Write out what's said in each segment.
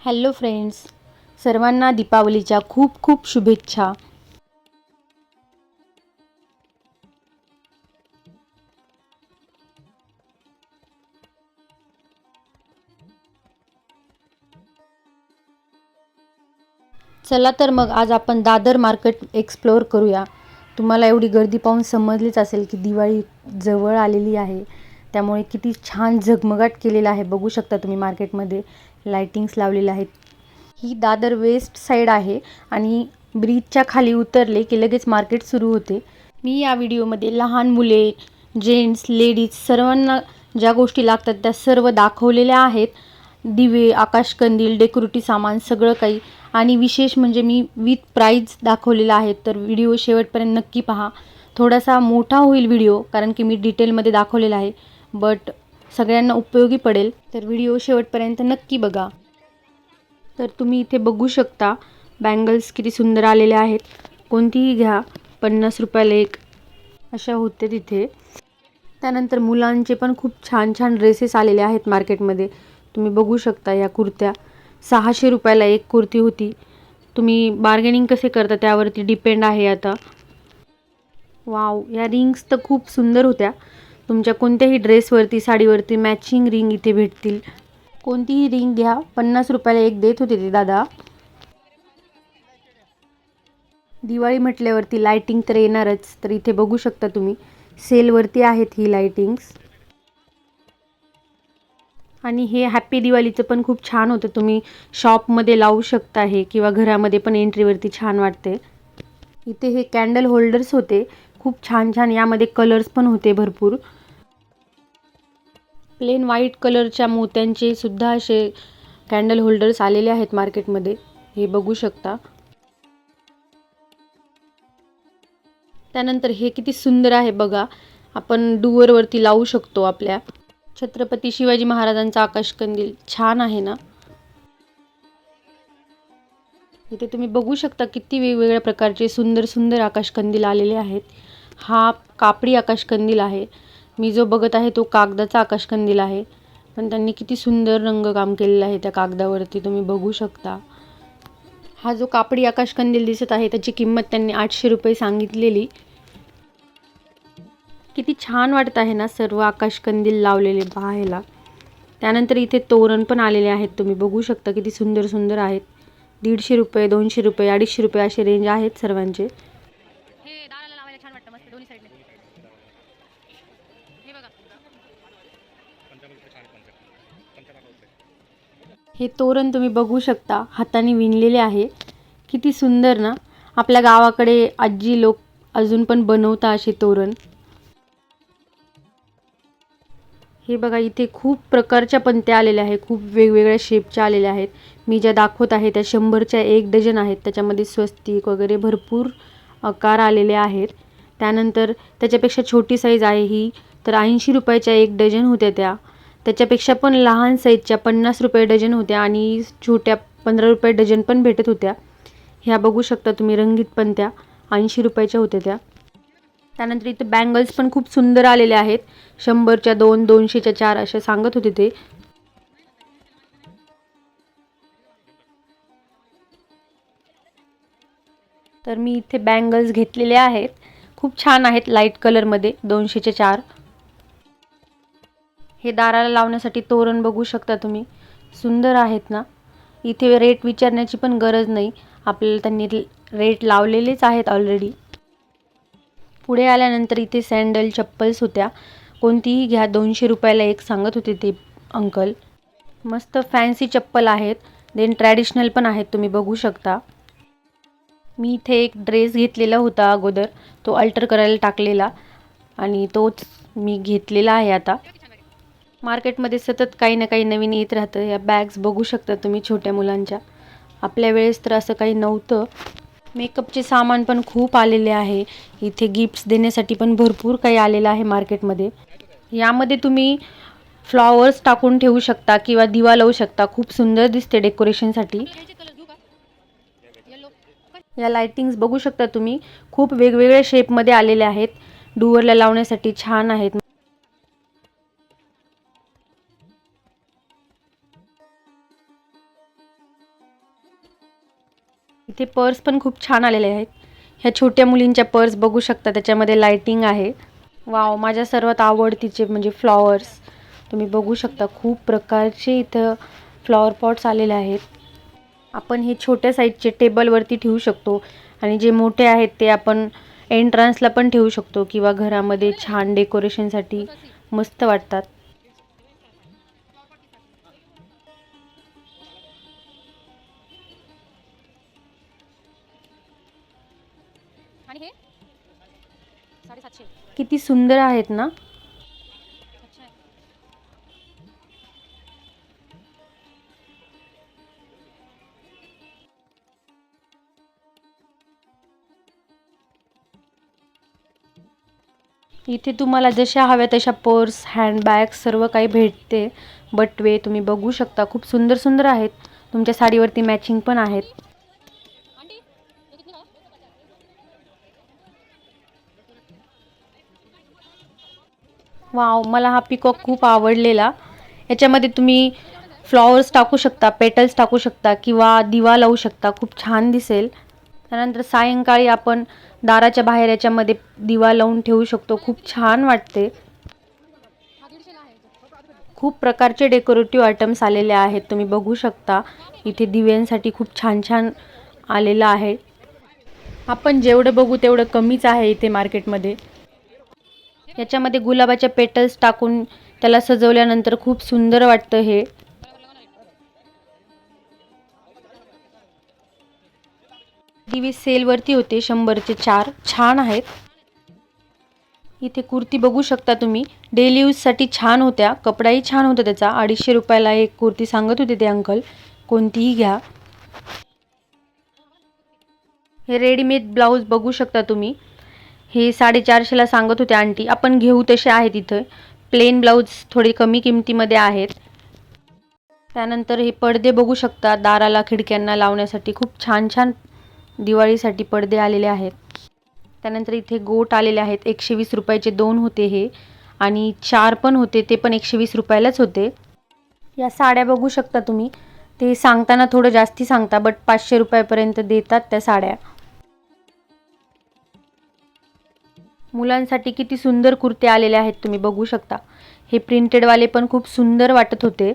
Hello friends सर्वांना दीपावलीच्या खूप खूप शुभेच्छा. चला तर मग आज आपण दादर मार्केट एक्सप्लोअर करूया. तुम्हाला एवढी गर्दी पाहून समजलीच असेल की दिवाळी जवळ आलेली आहे. त्यामुळे किती छान झगमगाट केलेला आहे. बघू शकता तुम्ही मार्केटमध्ये लायटिंग्स लावलेल्या आहेत. ही दादर वेस्ट साईड आहे आणि ब्रिजच्या खाली उतरले की लगेच मार्केट सुरू होते. मी या व्हिडिओमध्ये लहान मुले जेंट्स लेडीज सर्वांना ज्या गोष्टी लागतात त्या सर्व दाखवलेल्या आहेत. दिवे आकाशकंदील डेकोरेटिव्ह सामान सगळं काही. आणि विशेष म्हणजे मी विथ प्राईज दाखवलेला आहे. तर व्हिडिओ शेवटपर्यंत नक्की पहा. थोडासा मोठा होईल व्हिडिओ कारण की मी डिटेलमध्ये दाखवलेला आहे. बट सगळ्यांना उपयोगी पडेल तर व्हिडिओ शेवटपर्यंत नक्की बघा. तर तुम्ही इथे बघू शकता बँगल्स किती सुंदर आलेले आहेत. कोणतीही घ्या पन्नास रुपयाला एक. अशा होते तिथे. त्यानंतर मुलांचे पण खूप छान छान ड्रेसेस आलेले आहेत मार्केटमध्ये. तुम्ही बघू शकता या कुर्त्या. सहाशे रुपयाला एक कुर्ती होती. तुम्ही बार्गेनिंग कसे करता त्यावरती डिपेंड आहे आता. वाव या रिंग्स तर खूप सुंदर होत्या. तुमच्या कोणत्याही ड्रेसवरती साडीवरती मॅचिंग रिंग इथे भेटतील. कोणतीही रिंग घ्या. पन्नास रुपयाला एक देत होते ते दादा. दिवाळी म्हटल्यावरती लायटिंग तर येणारच. तर इथे बघू शकता तुम्ही. सेलवरती आहेत ही लायटिंग्स आणि हे हॅप्पी दिवाळीचं पण खूप छान होतं. तुम्ही शॉपमध्ये लावू शकता हे किंवा घरामध्ये पण एंट्रीवरती छान वाटते. इथे हे कॅन्डल होल्डर्स होते. खूप छान छान यामध्ये कलर्स पण होते भरपूर. प्लेन व्हाईट कलरच्या मोत्यांचे सुद्धा असे कॅन्डल होल्डर्स आलेले आहेत मार्केटमध्ये हे बघू शकता. त्यानंतर हे किती सुंदर आहे बघा. आपण डुअरवरती लावू शकतो आपल्या. छत्रपती शिवाजी महाराजांचा आकाशकंदील छान आहे ना? इथे तुम्ही बघू शकता किती वेगवेगळ्या प्रकारचे सुंदर सुंदर आकाशकंदील आलेले आहेत. हा कापडी आकाशकंदील आहे. मी जो बघत आहे तो कागदाचा आकाशकंदील आहे. पण त्यांनी किती सुंदर रंगकाम केलेलं आहे त्या कागदावरती तुम्ही बघू शकता. हा जो कापडी आकाशकंदील दिसत आहे त्याची किंमत त्यांनी आठशे रुपये सांगितलेली. किती छान वाटत आहे ना सर्व आकाशकंदील लावलेले पाहायला. त्यानंतर इथे तोरण पण आलेले आहेत तुम्ही बघू शकता किती सुंदर सुंदर आहेत. दीडशे रुपये दोनशे रुपये अडीचशे रुपये असे रेंज आहेत सर्वांचे. हे तोरण तुम्ही बघू शकता हाताने विणलेले आहे. किती सुंदर ना? आपल्या गावाकडे आजी लोक अजून पण बनवता असे तोरण. हे बघा इथे खूप प्रकारच्या पंत्या आलेल्या आहेत खूप वेगवेगळ्या शेपच्या आलेल्या आहेत. मी ज्या दाखवत आहे त्या शंभरच्या एक डझन आहेत. त्याच्यामध्ये स्वस्तिक वगैरे भरपूर आकार आलेले आहेत. त्यानंतर त्याच्यापेक्षा छोटी साईज आहे ही तर ऐंशी रुपयाच्या एक डझन होत्या त्या. त्याच्यापेक्षा पण लहान साईजच्या पन्नास रुपये डझन होत्या आणि छोट्या पंधरा रुपये डझन पण भेटत होत्या. ह्या बघू शकता तुम्ही रंगीत पण त्या. ऐंशी रुपयाच्या होत्या त्या. त्यानंतर इथं बँगल्स पण खूप सुंदर आलेल्या आहेत. शंभरच्या दोन दोनशेच्या चार असे सांगत होते ते. तर मी इथे बँगल्स घेतलेले आहेत. खूप छान आहेत लाइट कलरमध्ये दोनशेचे चार. हे दाराला लावण्यासाठी तोरण बघू शकता तुम्ही. सुंदर आहेत ना? इथे रेट विचारण्याची पण गरज नाही. आपल्याला त्यांनी रेट लावलेलेच आहेत ऑलरेडी पुढे आल्यानंतर इथे सँडल चप्पल्स होत्या. कोणतीही घ्या दोनशे रुपयाला एक सांगत होते ते अंकल मस्त फॅन्सी चप्पल आहेत. देन ट्रॅडिशनल पण आहेत तुम्ही बघू शकता. मी इथे एक ड्रेस घेतलेला होता अगोदर. तो अल्टर करायला टाकलेला. आणि तोच मी घेतलेला आहे आता. मार्केटमध्ये सतत काही ना काही नवीन येत राहतं. या बॅग्स बघू शकता तुम्ही छोट्या मुलांच्या. आपल्या वेळेस तर असं काही नव्हतं. मेकअपचे सामान पण खूप आलेले आहे. इथे गिफ्ट्स देण्यासाठी पण भरपूर काही आलेलं आहे मार्केटमध्ये. यामध्ये तुम्ही फ्लॉवर्स टाकून ठेवू शकता किंवा दिवा लावू शकता. खूप सुंदर दिसते डेकोरेशनसाठी या लाइटिंग्स बघू शकता तुम्ही. खूप वेगवेगळ्या शेपमध्ये आलेल्या आहेत. डुअरला लावण्यासाठी छान आहेत. इथे पर्स पण खूप छान आलेले आहेत. ह्या छोट्या मुलींच्या पर्स बघू शकता त्याच्यामध्ये लाइटिंग आहे. वाव माझ्या सर्वात आवडतीचे म्हणजे फ्लॉवर्स. तुम्ही बघू शकता खूप प्रकारचे इथं फ्लॉवर पॉट्स आलेले आहेत. आपण हे छोट्या साईजचे टेबलवरती ठेवू शकतो आणि जे मोठे आहेत ते आपण एंट्रन्सला पण ठेवू शकतो किंवा घरामध्ये छान डेकोरेशनसाठी मस्त वाटतात. साडेसातशे. किती सुंदर आहेत ना? इथे तुम्हाला जशा हव्या तशा पर्स हँडबॅग सर्व काही भेटते. बटवे तुम्ही बघू शकता. खूप सुंदर सुंदर आहेत. तुमच्या साडीवरती मॅचिंग पण आहेत. वाव मला हा पिकॉक खूप आवडलेला. याच्यामध्ये तुम्ही फ्लॉवर्स टाकू शकता पेटल्स टाकू शकता किंवा दिवा लावू शकता खूप छान दिसेल. त्यानंतर सायंकाळी आपण दाराच्या बाहेर याच्यामध्ये दिवा लावून ठेवू शकतो खूप छान वाटते. खूप प्रकारचे डेकोरेटिव्ह आयटम्स आलेले आहेत तुम्ही बघू शकता. इथे दिव्यांसाठी खूप छान छान आलेलं आहे. आपण जेवढं बघू तेवढं कमीच आहे इथे मार्केटमध्ये याच्यामध्ये गुलाबाच्या पेटल्स टाकून त्याला सजवल्यानंतर खूप सुंदर वाटतं हे. दिवी सेलवरती होते शंभरचे चार. छान आहेत. इथे कुर्ती बघू शकता तुम्ही. डेली यूजसाठी छान होत्या. कपडाही छान होता त्याचा. अडीचशे रुपयाला एक कुर्ती सांगत होते ते अंकल कोणतीही घ्या. हे रेडीमेड ब्लाऊज बघू शकता तुम्ही. हे साडेचारशेला सांगत होते आंटी आपण घेऊ तसे आहेत इथं. प्लेन ब्लाऊज थोडे कमी किमतीमध्ये आहेत. त्यानंतर हे पडदे बघू शकता दाराला खिडक्यांना लावण्यासाठी. खूप छान छान दिवाळीसाठी पडदे आलेले आहेत. त्यानंतर इथे गोट आलेले आहेत एकशे वीस रुपयाचे दोन होते हे. आणि चार पण होते ते पण एकशे वीस रुपयालाच होते. या साड्या बघू शकता तुम्ही. ते सांगताना थोडं जास्ती सांगता बट पाचशे रुपयापर्यंत देतात त्या साड्या. मुलांसाठी किती सुंदर कुर्ते आलेले आहेत तुम्ही बघू शकता. हे प्रिंटेडवाले पण खूप सुंदर वाटत होते.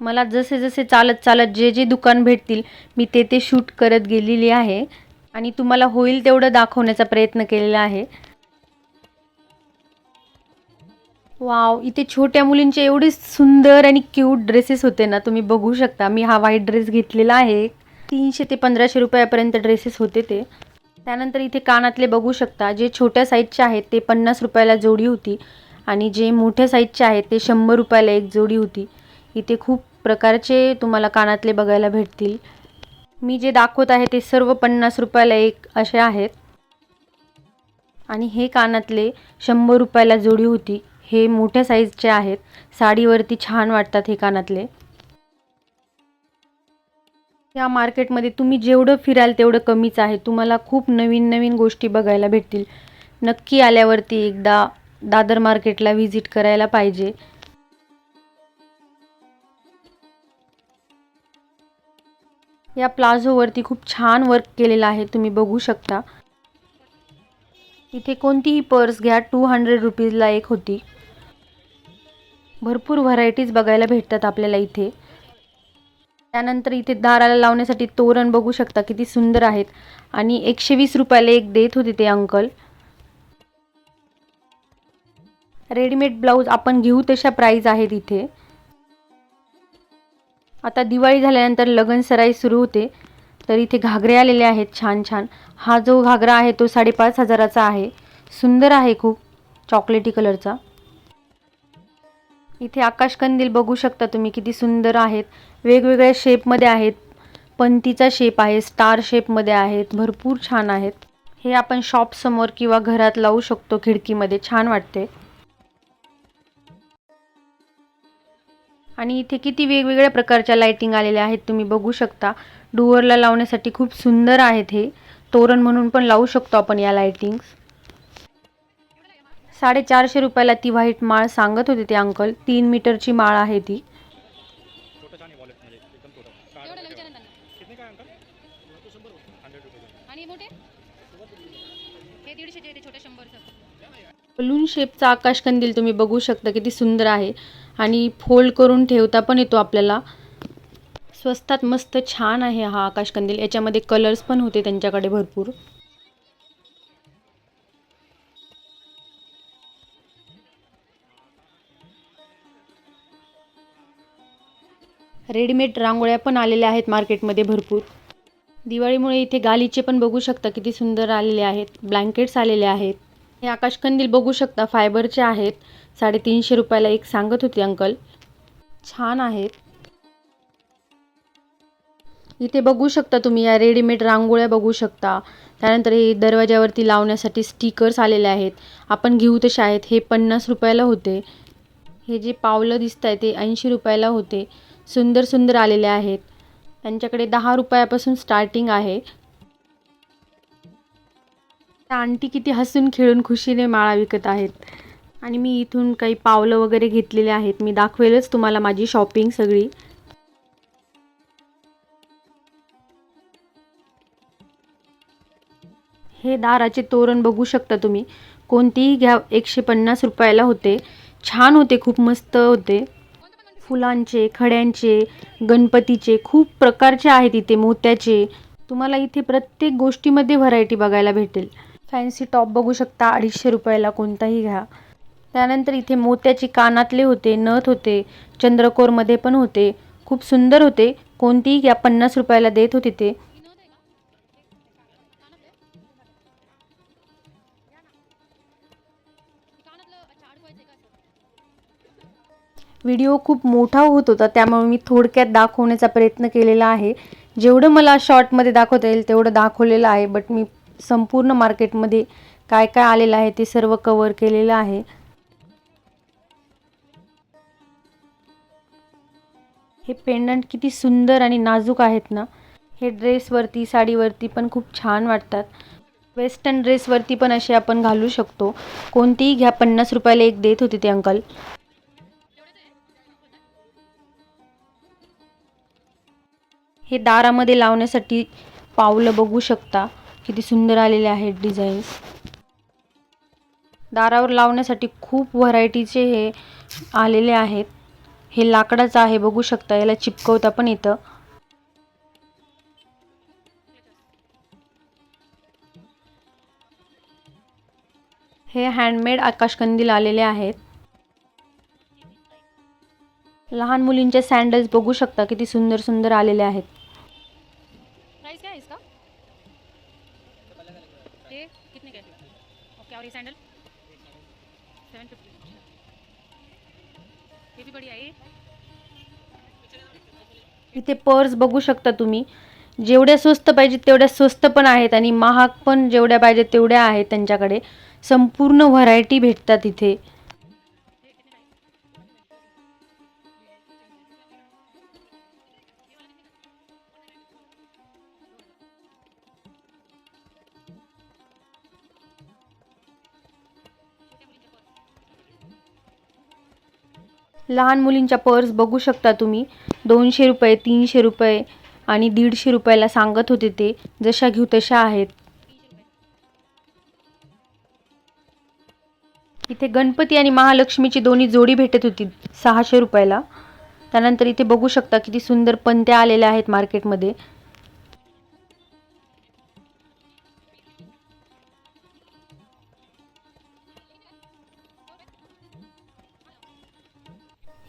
मला जसे जसे चालत चालत जे जे दुकान भेटतील मी ते ते शूट करत गेलेली आहे. आणि तुम्हाला होईल तेवढं दाखवण्याचा प्रयत्न केलेला आहे. वाव इथे छोट्या मुलींचे एवढे सुंदर आणि क्यूट ड्रेसेस होते ना तुम्ही बघू शकता. मी हा व्हाईट ड्रेस घेतलेला आहे. तीनशे ते पंधराशे रुपयापर्यंत ड्रेसेस होते ते. त्यानंतर इथे कानातले बघू शकता जे छोट्या साईजचे आहेत ते पन्नास रुपयाला जोडी होती आणि जे मोठ्या साईजचे आहेत ते शंभर रुपयाला एक जोडी होती. इथे खूप प्रकारचे तुम्हाला कानातले बघायला भेटतील. मी जे दाखवत आहे ते सर्व पन्नास रुपयाला एक असे आहेत. आणि हे कानातले शंभर रुपयाला जोडी होती. हे मोठ्या साईजचे आहेत. साडीवरती छान वाटतात हे कानातले. या मार्केटमध्ये तुम्ही जेवढं फिराल तेवढं कमीच आहे. तुम्हाला खूप नवीन नवीन गोष्टी बघायला भेटतील. नक्की आल्यावरती एकदा दादर मार्केटला व्हिजिट करायला पाहिजे. या प्लाझोवरती खूप छान वर्क केलेलं आहे. तुम्ही बघू शकता. इथे कोणतीही पर्स घ्या. टू हंड्रेड रुपीजला एक होती. भरपूर व्हरायटीज बघायला भेटतात आपल्याला इथे. त्यानंतर इथे दाराला लावण्यासाठी तोरण बघू शकता किती सुंदर आहेत. आणि एकशे वीस रुपयाला एक देत होते ते अंकल. रेडीमेड ब्लाऊज आपण घेऊ तशा प्राईज आहेत इथे. आता दिवाळी झाल्यानंतर लगन सराई सुरू होते. तर इथे घागरे आलेले आहेत छान छान. हा जो घागरा आहे तो साडेपाच हजाराचा आहे. सुंदर आहे खूप चॉकलेटी कलरचा इथे आकाशकंदील बघू शकता तुम्ही किती सुंदर आहेत. वेगवेगळ्या शेपमध्ये आहेत. पंतीचा शेप आहे स्टार शेपमध्ये आहेत. भरपूर छान आहेत. हे आपण शॉपसमोर किंवा घरात लावू शकतो खिडकीमध्ये. छान वाटते. आणि इथे किती वेगवेगळ्या प्रकारच्या लाइटिंग आलेल्या आहेत तुम्ही बघू शकता. डुअरला लावण्यासाठी खूप सुंदर आहेत हे. तोरण म्हणून पण लावू शकतो आपण या लाइटिंग्स साडेचारशे रुपयाला ती व्हाईट माळ सांगत होते ते अंकल. तीन मीटरची माळ आहे ती. बलून शेपचा आकाशकंदील तुम्ही बघू शकता किती सुंदर आहे. आणि फोल्ड करून ठेवता पण येतो आपल्याला. स्वस्तात मस्त छान आहे हा आकाशकंदील याच्यामध्ये कलर्स पण होते त्यांच्याकडे भरपूर. रेडीमेड रांगोळ्या पण आलेल्या आहेत मार्केटमध्ये भरपूर. दिवाळीमुळे इथे गालीचे पण बघू शकता किती सुंदर आलेले आहेत. ब्लँकेट्स आलेले आहेत. हे आकाशकंदील बघू शकता फायबरचे आहेत. साडेतीनशे रुपयाला एक सांगत होते अंकल. छान आहेत. इथे बघू शकता तुम्ही या रेडीमेड रांगोळ्या बघू शकता. त्यानंतर हे दरवाज्यावरती लावण्यासाठी स्टिकर्स आलेले आहेत. आपण घेऊ तसे आहेत. हे पन्नास रुपयाला होते. हे जे पावलं दिसत आहे ते ऐंशी रुपयाला होते. सुंदर सुंदर आलेले आहेत. त्यांच्याकडे दहा रुपयापासून स्टार्टिंग आहे. त्या आंटी किती हसून खेळून खुशीने माळा विकत आहेत. आणि मी इथून काही पावलं वगैरे घेतलेले आहेत. मी दाखवेलच तुम्हाला माझी शॉपिंग सगळी. हे दाराचे तोरण बघू शकता तुम्ही. कोणतीही घ्या एकशे पन्नास रुपयाला होते. छान होते खूप मस्त होते. फुलांचे खड्यांचे गणपतीचे खूप प्रकारचे आहेत इथे मोत्याचे. तुम्हाला इथे प्रत्येक गोष्टीमध्ये व्हरायटी बघायला भेटेल. फॅन्सी टॉप बघू शकता अडीचशे रुपयाला कोणताही घ्या. त्यानंतर इथे मोत्याचे कानातले होते नथ होते चंद्रकोरमध्ये पण होते. खूप सुंदर होते. कोणतीही घ्या पन्नास रुपयाला देत होते ते. व्हिडिओ खूप मोठा होत होता त्यामुळे मी थोडक्यात दाखवण्याचा प्रयत्न केलेला आहे. जेवढं मला शॉर्टमध्ये दाखवता येईल तेवढं दाखवलेलं आहे बट मी संपूर्ण मार्केटमध्ये काय काय आलेलं आहे ते सर्व कवर केलेलं आहे. हे पेंडंट किती सुंदर आणि नाजूक आहेत ना. हे ड्रेसवरती साडीवरती पण खूप छान वाटतात. वेस्टर्न ड्रेसवरती पण असे आपण घालू शकतो. कोणतीही घ्या पन्नास रुपयाला एक देत होते ते अंकल हे दारामध्ये लावण्यासाठी पावलं बघू शकता. किती सुंदर आलेले आहेत डिझाईन्स दारावर लावण्यासाठी खूप व्हरायटीचे हे आलेले आहेत. हे लाकडाचं आहे बघू शकता. याला चिपकवता पण येतं. हे हँडमेड आकाशकंदील आलेले आहेत. लहान मुलींचे सँडल्स बघू शकता. किती सुंदर सुंदर आलेले आहेत प्राइस क्या है इसका ये कितने के? ओके और ये सैंडल सेवन फिफ्टी ये भी बढ़िया है। ये इथे पर्स बघू शकता तुम्ही. जेवढ्या स्वस्त पाहिजेत तेवढ्या स्वस्त पण आहेत आणि महाग पण जेवढ्या पाहिजेत तेवढ्या आहेत त्यांच्याकडे. संपूर्ण व्हरायटी भेटतात इथे. लहान मुलींच्या पर्स बघू शकता तुम्ही. दोनशे रुपये तीनशे रुपये आणि दीडशे रुपयाला सांगत होते ते जशा घेऊ तशा आहेत. इथे गणपती आणि महालक्ष्मीची दोन्ही जोडी भेटत होती सहाशे रुपयाला. त्यानंतर इथे बघू शकता किती सुंदर पंत्या आलेल्या आहेत मार्केटमध्ये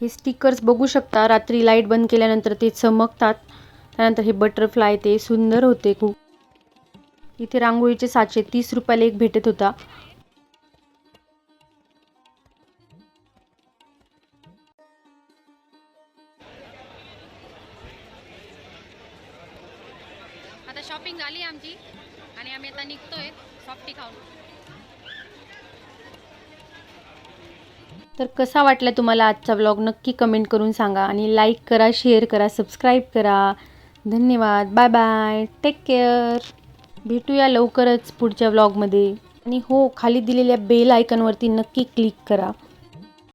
हे स्टिकर्स बघू शकता. रात्री लाइट बंद केल्यानंतर ते चमकतात. त्यानंतर हे बटरफ्लाय ते सुंदर होते खूप. इथे रांगोळीचे साचे तीस रुपयाला एक भेटत होता. आता शॉपिंग झाली आमची. आणि आम्ही आता निघतोय सॉफ्टी खाऊन. तर कसा वाटला तुम्हाला आजचा व्लॉग नक्की कमेंट करून सांगा आणि लाईक करा शेअर करा सबस्क्राईब करा. धन्यवाद. बाय बाय टेक केअर भेटूया लवकरच पुढच्या व्लॉगमध्ये आणि हो खाली दिलेल्या बेल आयकनवरती नक्की क्लिक करा.